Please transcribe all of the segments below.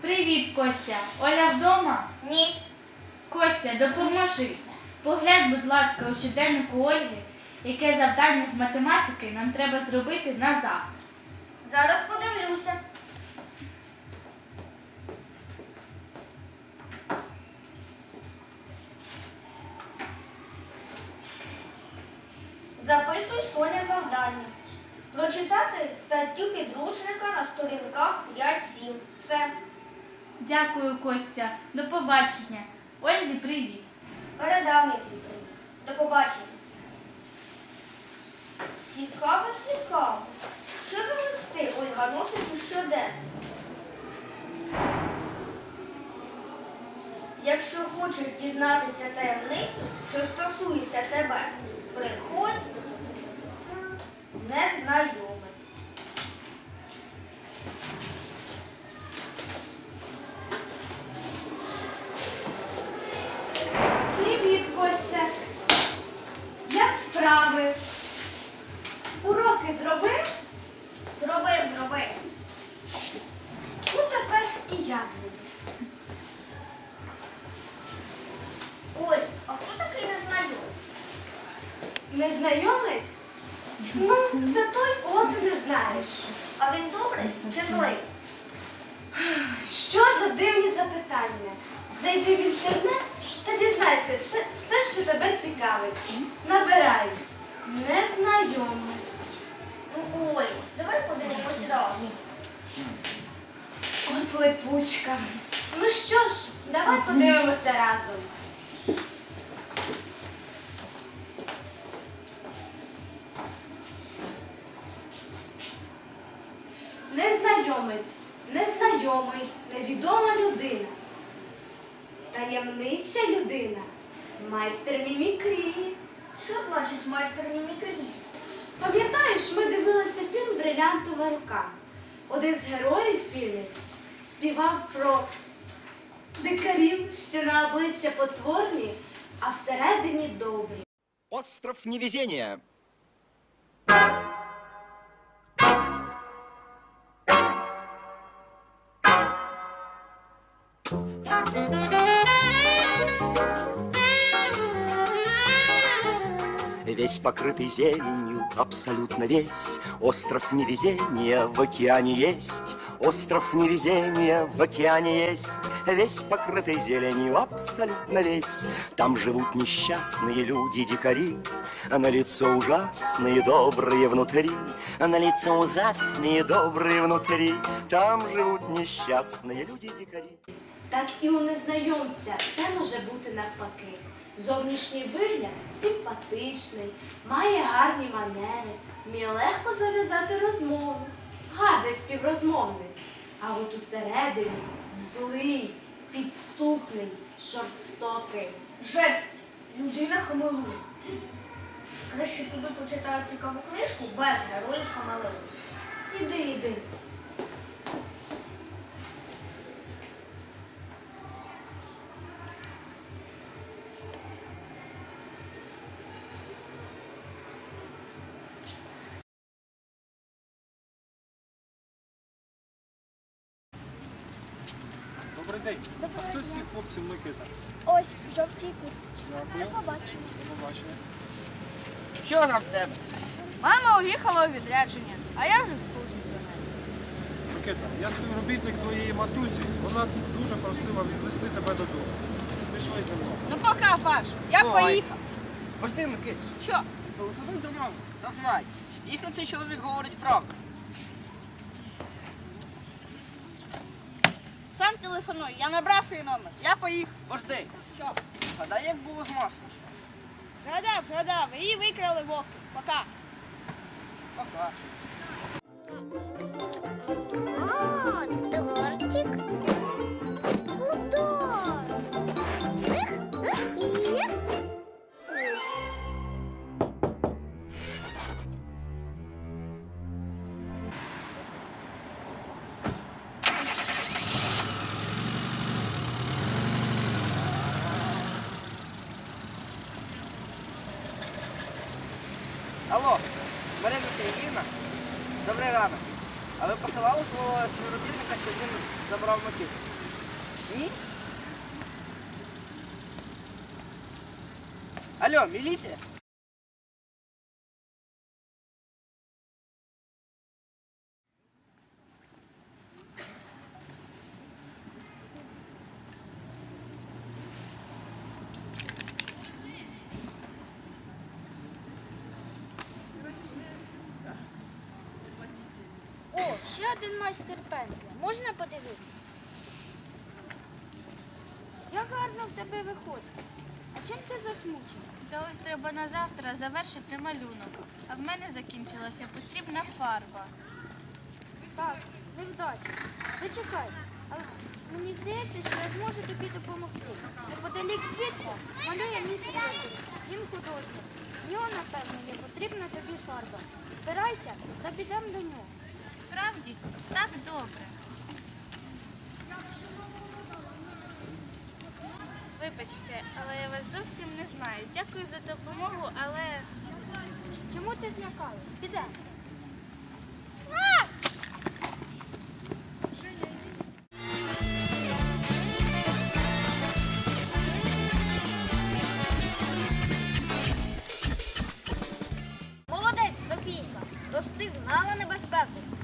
Привіт, Костя. Оля вдома? Ні. Костя, допоможи. Поглянь, будь ласка, у щоденнику Ольги, яке завдання з математики нам треба зробити на завтра. Зараз подивлюся. Записуй Соня завдання. Прочитати статтю підручника на сторінках 5-7. Все. Дякую, Костя. До побачення. Ользі, привіт. Передав мені твій привіт. До побачення. Цікаво, цікаво. Що за листи Ольга носить у щоденник? Якщо хочеш дізнатися таємницю, що стосується тебе, приходь незнайомець. Незнайомець? Ну, це той, кого ти не знаєш. А він добрий чи злий? Що за дивні запитання? Зайди в інтернет та дізнайся все, все, що тебе цікавить. Набирай. Незнайомець. Ну, Оль, давай подивимось разом. От липучка. Ну що ж, давай подивимося разом. Невідома людина. Таємнича людина, майстер мімікрії. Що значить майстер мімікрії? Пам'ятаєш, ми дивилися фільм Брилянтова рука. Один з героїв фільму співав про дикарів, що на обличчя потворні, а всередині добрі. Остров невезения. Весь покрытый зеленью, абсолютно весь. Остров невезения в океане есть Остров невезения в океане есть Весь покрытый зеленью, абсолютно весь Там живут несчастные люди-дикари А на лицо ужасные, добрые внутри А на лицо ужасные, добрые внутри Там живут несчастные люди-дикари Так і у незнайомця все може бути навпаки. Зовнішній вигляд симпатичний, має гарні манери, вміє легко зав'язати розмову, гарний співрозмовник. А от усередині злий, підступний, жорстокий. Жесть! Людина хамелує. Краще піду почитаю цікаву книжку без героїв хамелеону. Іди, іди. День. А хто з цих хлопців Микита? Ось в жовтій курточці. Дякую. До побачення. До побачення. Що там в тебе? Мама уїхала у відрядження, а я вже скучив за нею. Микита, я співробітник твоєї матусі. Вона дуже просила відвести тебе додому. Пішли зі мною. Ну пока, Паш, я Ой. поїхав. Пожди, Микит, Що? телефонуй до мами та знай, чи дійсно цей чоловік говорить правду. Сам телефонуй, я набрав твій номер. Я поїхав. Пожди, Що? гадай, як було з Машою. Згадав, згадав. Її викрали вовки. Пока. Пока. Ранок. А ви посилали свого співробітника, що він забрав мотив? Ні? Алло, міліція? Ще один майстер пензля. Можна подивитись? Як гарно в тебе виходить. А чим ти засмучений? Та ось треба на завтра завершити малюнок. А в мене закінчилася потрібна фарба. Так, невдача. Зачекай. Але мені здається, що я зможу тобі допомогти. Неподалік звідси малює мій приятель. Він художник. В нього, напевно, є потрібна тобі фарба. Збирайся та підемо до нього. Справді, так добре. Вибачте, але я вас зовсім не знаю. Дякую за допомогу, але Чому ти злякалась? Підемо.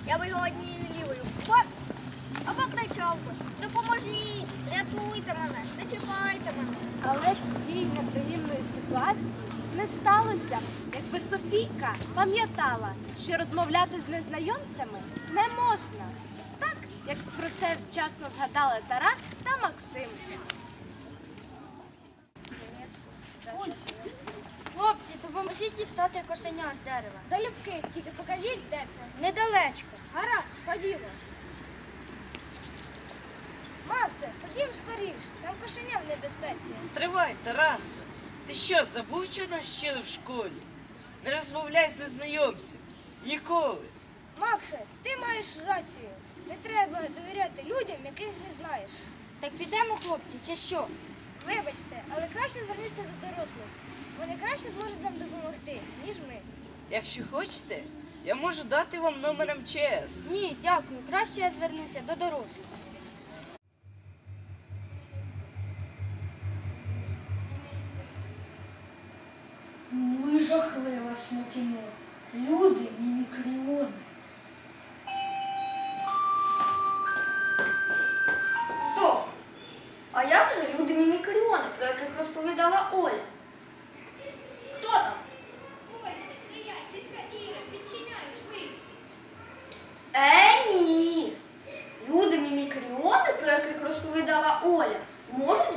Я би його однією лівою пац. Або кричалку. Допоможіть, рятуйте мене, не чіпайте мене. Але цієї неприємної ситуації не сталося, якби Софійка пам'ятала, що розмовляти з незнайомцями не можна. Так, як про це вчасно згадали Тарас та Максим. Хлопці, допоможіть дістати кошеня з дерева. Залюбки, тільки покажіть, де це. Недалечко. Гаразд, ходімо. Максе, ходім скоріш, там кошеня в небезпеці. Стривай, Тарасе. Ти що, забув, що нас вчили в школі? Не розмовляй з незнайомцем. Ніколи. Максе, ти маєш рацію. Не треба довіряти людям, яких не знаєш. Так підемо, хлопці, чи що? Вибачте, але краще звернутися до дорослих. Вони краще зможуть вам допомогти, ніж ми. Якщо хочете, я можу дати вам номер МЧС. Ні, дякую. Краще я звернуся до дорослих. І жахливе кіно. Люди мімікріони. Стоп! А як же люди мімікріони, про яких розповідала Оля?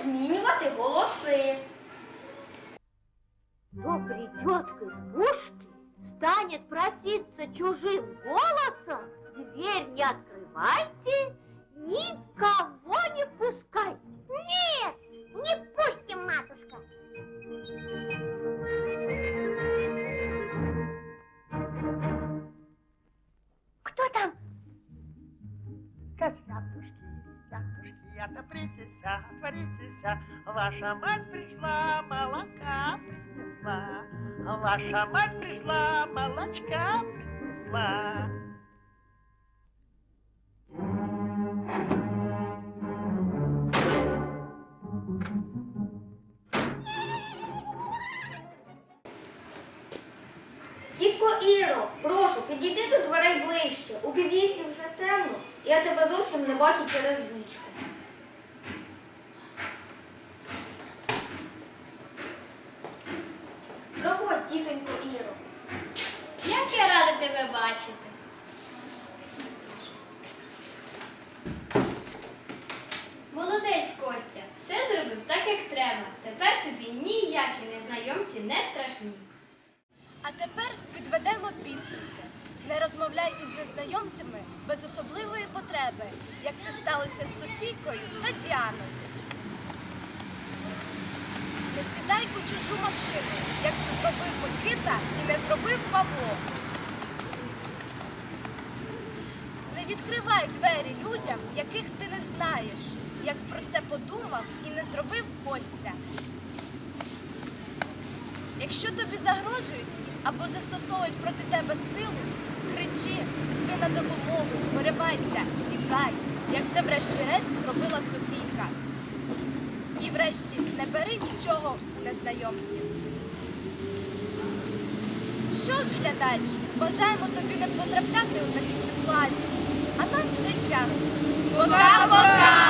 Змінювати голоси. Кто придет к избушке, станет проситься чужим голосом, дверь не открывайте, никого не пускайте. Нет, не пустим, матушка. Кто там? Ятушки, отопритесь, отворитесь, Ваша мать пришла, молока принесла. Ваша мать пришла, молочка принесла. Тітко Іро, прошу, підійди до дверей ближче. У під'їзді вже темно, і я тебе зовсім не бачу через вічку. Проходь, тітонько Іро. як я рада тебе бачити. Молодець, Костя, все зробив так, як треба. Тепер тобі ніякі незнайомці не страшні. А тепер підведемо підсумки. Не розмовляй із незнайомцями без особливої потреби, як це сталося з Софійкою та Діаною. Не сідай у чужу машину, як це зробив Микита і не зробив Павло. Не відкривай двері людям, яких ти не знаєш, як про це подумав і не зробив Костя. Якщо тобі загрожують або застосовують проти тебе силу, кричи, зви на допомогу, виривайся, тікай, як це врешті-решт зробила Софійка. І врешті не бери нічого у незнайомців. Що ж, глядач, бажаємо тобі не потрапляти у такі ситуації, а там вже час. Пока-пока!